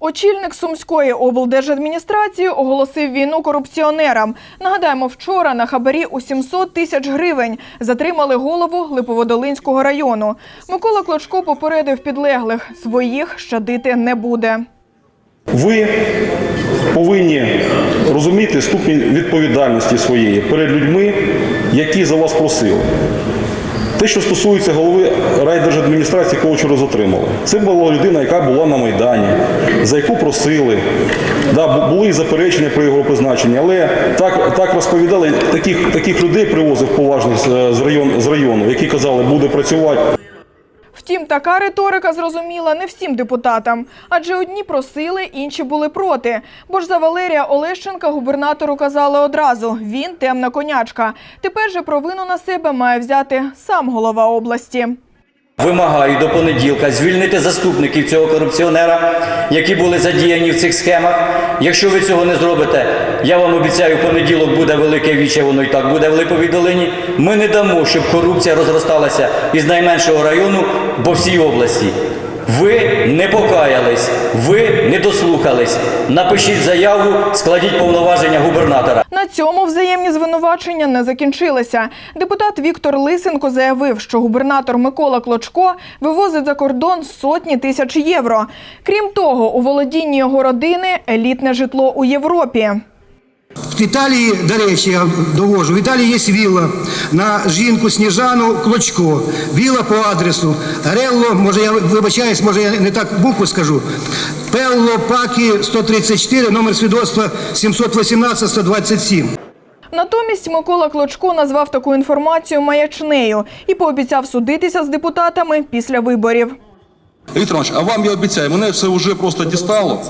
Очільник Сумської облдержадміністрації оголосив війну корупціонерам. Нагадаємо, вчора на хабарі у 700 тисяч гривень затримали голову Липоводолинського району. Микола Клочко попередив підлеглих – своїх щадити не буде. Ви повинні розуміти ступінь відповідальності своєї перед людьми, які за вас просили. Те, що стосується голови райдержадміністрації, якого вчора затримали, це була людина, яка була на Майдані, за яку просили. Да, були і заперечення про його призначення, але так, так розповідали, таких, таких людей привозив поважних з, з, район, з району, які казали, буде працювати. Втім, така риторика зрозуміла не всім депутатам, адже одні просили, інші були проти. Бо ж за Валерія Олещенка губернатору казали одразу – він темна конячка. Тепер же провину на себе має взяти сам голова області. Вимагаю до понеділка звільнити заступників цього корупціонера, які були задіяні в цих схемах. Якщо ви цього не зробите, я вам обіцяю, понеділок буде велике віче, воно і так буде в Липовій долині. Ми не дамо, щоб корупція розросталася із найменшого району по всій області. Ви не покаялись, ви не дослухались. Напишіть заяву, складіть повноваження губернатора. На цьому взаємні звинувачення не закінчилися. Депутат Віктор Лисенко заявив, що губернатор Микола Клочко вивозить за кордон сотні тисяч євро. Крім того, у володінні його родини елітне житло у Європі. В Італії, до речі, я довожу, в Італії є вілла на жінку Сніжану Клочко. Вілла по адресу Релло, може я вибачаюсь, може я не так букву скажу. Пелло Пакі 134, номер свідоцтва 718-127. Натомість Микола Клочко назвав таку інформацію маячнею і пообіцяв судитися з депутатами після виборів. Віктор Іванович, а вам я обіцяю, мене все вже просто дістало.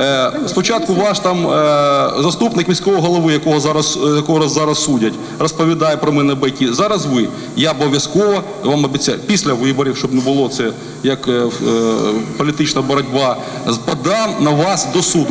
Е, спочатку ваш там е, заступник міського голови, якого зараз, е, якого зараз судять, розповідає про мене байки. Зараз ви. Я обов'язково вам обіцяю, після виборів, щоб не було це як політична боротьба, подам на вас до суду.